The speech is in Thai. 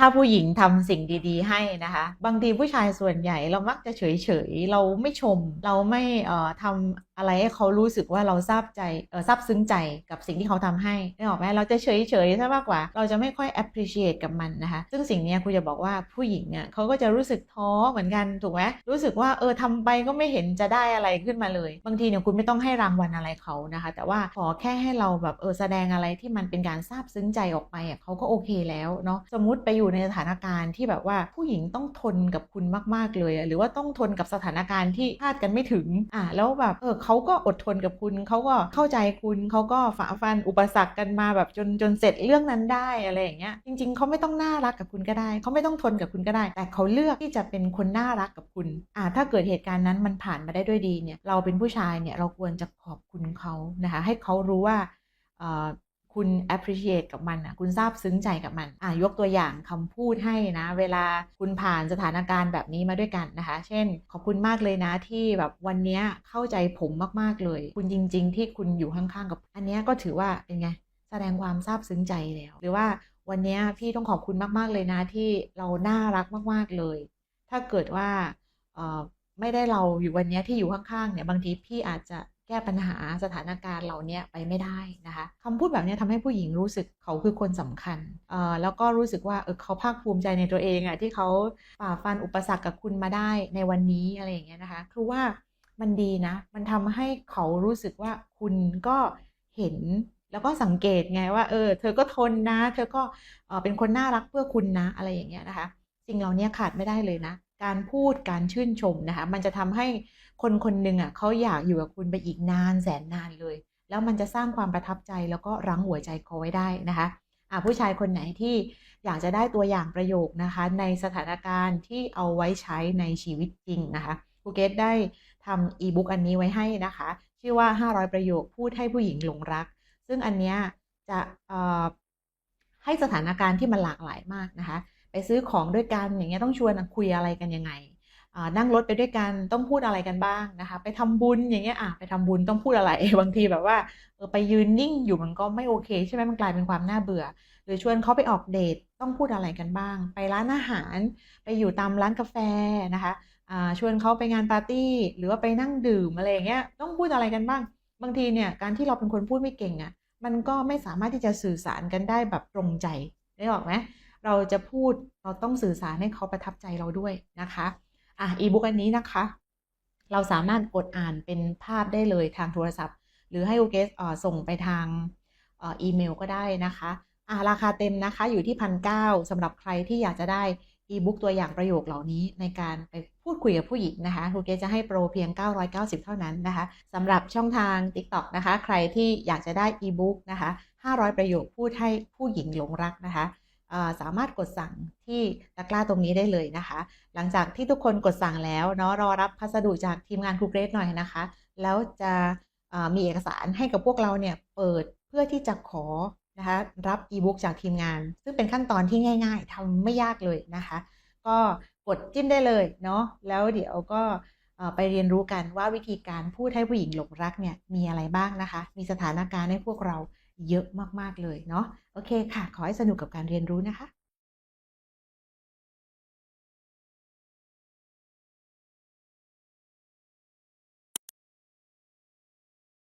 ถ้าผู้หญิงทำสิ่งดี ๆ ให้นะคะ บางทีผู้ชายส่วนใหญ่เรามักจะเฉย ๆ เราไม่ชม เราไม่เอ่อทำอะไรให้เขารู้สึกว่าเราซาบใจเอ่อซาบซึ้งใจกับสิ่งที่เขาทำให้ได้ออกไหมเราจะเฉยๆซะมากกว่า เราจะไม่ค่อย appreciate กับมันนะคะ ซึ่งสิ่งนี้ครูจะบอกว่าผู้หญิงเนี่ยเขาก็จะรู้สึกท้อเหมือนกันถูกไหมรู้สึกว่าเออทำไปก็ไม่เห็นจะได้อะไรขึ้นมาเลย บางทีเนี่ยคุณไม่ต้องให้รางวัลอะไรเขานะคะ แต่ว่าขอแค่ให้เราแบบเออแสดงอะไรที่มันเป็นการซาบซึ้งใจออกไปอะเขาก็โอเคแล้วเนาะสมมติไปอยู่ในสถานการณ์ที่แบบว่าผู้หญิงต้องทนกับคุณมาก ๆ เลยหรือว่าต้องทนกับสถานการณ์ที่คาดกันไม่ถึงอะแล้วแบบเออเขาก็อดทนกับคุณเขาก็เข้าใจคุณเขาก็ฝ่าฟันอุปสรรคกันมาแบบจนจนเสร็จเรื่องนั้นได้อะไรอย่างเงี้ยจริง ๆเขาไม่ต้องน่ารักกับคุณก็ได้เขาไม่ต้องทนกับคุณก็ได้ แต่เขาเลือกที่จะเป็นคนน่ารักกับคุณอะถ้าเกิดเหตุการณ์นั้นมันผ่านมาได้ด้วยดีเนี่ยเราเป็นผู้ชายเนี่ยเราควรจะขอบคุณเขานะคะให้เขารู้ว่า คุณ appreciate กับมันอะคุณซาบซึ้งใจกับมันอะยกตัวอย่างคำพูดให้นะ เวลาคุณผ่านสถานการณ์แบบนี้มาด้วยกันนะคะ เช่น ขอบคุณมากเลยนะที่แบบวันนี้เข้าใจผมมากๆเลย คุณจริง ๆ ที่คุณอยู่ข้างๆกับ อันนี้ก็ถือว่าเป็นไงแสดงความซาบซึ้งใจแล้ว หรือว่าวันนี้พี่ต้องขอบคุณมากๆเลยนะที่เราน่ารักมากๆเลย ถ้าเกิดว่าไม่ได้เราอยู่วันนี้ที่อยู่ข้างๆเนี่ยบางทีพี่อาจจะ แก้ปัญหาสถานการณ์เหล่านี้ไปไม่ได้นะคะคำพูดแบบนี้ยทำให้ผู้หญิงรู้สึกเขาคือคนสำคัญเอ่อแล้วก็รู้สึกว่าเออเขาภาคภูมิใจในตัวเองอะที่เขาฝ่าฟันอุปสรรคกับคุณมาได้ในวันนี้อะไรอย่างเงี้ยนะคะคือว่ามันดีนะ มันทำให้เขารู้สึกว่าคุณก็เห็นแล้วก็สังเกตไงว่าเออเธอก็ทนนะ เธอก็เอ่อเป็นคนน่ารักเพื่อคุณนะอะไรอย่างเงี้ยนะคะสิ่งเหล่านี้ขาดไม่ได้เลยนะ การพูดการชื่นชมนะคะ มันจะทำให้คนคนหนึ่งอะเขาอยากอยู่กับคุณไปอีกนานแสนนานเลย แล้วมันจะสร้างความประทับใจแล้วก็รั้งหัวใจเขาไว้ได้นะคะอะผู้ชายคนไหนที่อยากจะได้ตัวอย่างประโยคนะคะ ในสถานการณ์ที่เอาไว้ใช้ในชีวิตจริงนะคะครูเกตได้ทำอีบุ๊กอันนี้ไว้ให้นะคะ ชื่อว่า 500 ประโยคพูดให้ผู้หญิงหลงรัก ซึ่งอันเนี้ยจะให้สถานการณ์ที่มันหลากหลายมากนะคะ ไปซื้อของด้วยกันอย่างเงี้ยต้องชวนคุยอะไรกันยังไงนั่งรถไปด้วยกันต้องพูดอะไรกันบ้างนะคะ ไปทำบุญอย่างเงี้ยอะไปทำบุญต้องพูดอะไรบางทีแบบว่าเออไปยืนนิ่งอยู่มันก็ไม่โอเค ใช่ไหมมันกลายเป็นความน่าเบื่อ หรือชวนเขาไปออกเดทต้องพูดอะไรกันบ้าง ไปร้านอาหาร ไปอยู่ตามร้านกาแฟนะคะอ่าชวนเขาไปงานปาร์ตี้หรือว่าไปนั่งดื่มอะไรอย่างเงี้ยต้องพูดอะไรกันบ้าง บางทีเนี่ยการที่เราเป็นคนพูดไม่เก่งอะมันก็ไม่สามารถที่จะสื่อสารกันได้แบบตรงใจได้ออกไหม เราจะพูดเราต้องสื่อสารให้เขาประทับใจเราด้วยนะคะอะอีบุ๊กอันนี้นะคะ เราสามารถกดอ่านเป็นภาพได้เลยทางโทรศัพท์ หรือให้โอเกสเอ่อส่งไปทางเอ่ออีเมลก็ได้นะคะอะราคาเต็มนะคะอยู่ที่พันเก้าสำหรับใครที่อยากจะได้อีบุ๊กตัวอย่างประโยคเหล่านี้ในการไปพูดคุยกับผู้หญิงนะคะโอเกสจะให้โปรเพียง 990 เท่านั้นนะคะสำหรับช่องทาง TikTok นะคะ ใครที่อยากจะได้อีบุ๊กนะคะ 500 ประโยคพูดให้ผู้หญิงหลงรักนะคะ สามารถกดสั่งที่ตะกร้าตรงนี้ได้เลยนะคะ หลังจากที่ทุกคนกดสั่งแล้วเนาะรอรับพัสดุจากทีมงานครูเกรดหน่อยนะคะ แล้วจะมีเอกสารให้กับพวกเราเนี่ยเปิดเพื่อที่จะขอนะคะรับอีบุ๊กจากทีมงาน ซึ่งเป็นขั้นตอนที่ง่าย ๆทำไม่ยากเลยนะคะ ก็กดจิ้มได้เลยเนาะแล้วเดี๋ยวก็ไปเรียนรู้กันว่าวิธีการพูดให้ผู้หญิงหลงรักเนี่ยมีอะไรบ้างนะคะ มีสถานการณ์ให้พวกเรา เยอะมาก ๆ เลยเนาะโอเคค่ะ ขอให้สนุกกับการเรียนรู้นะคะ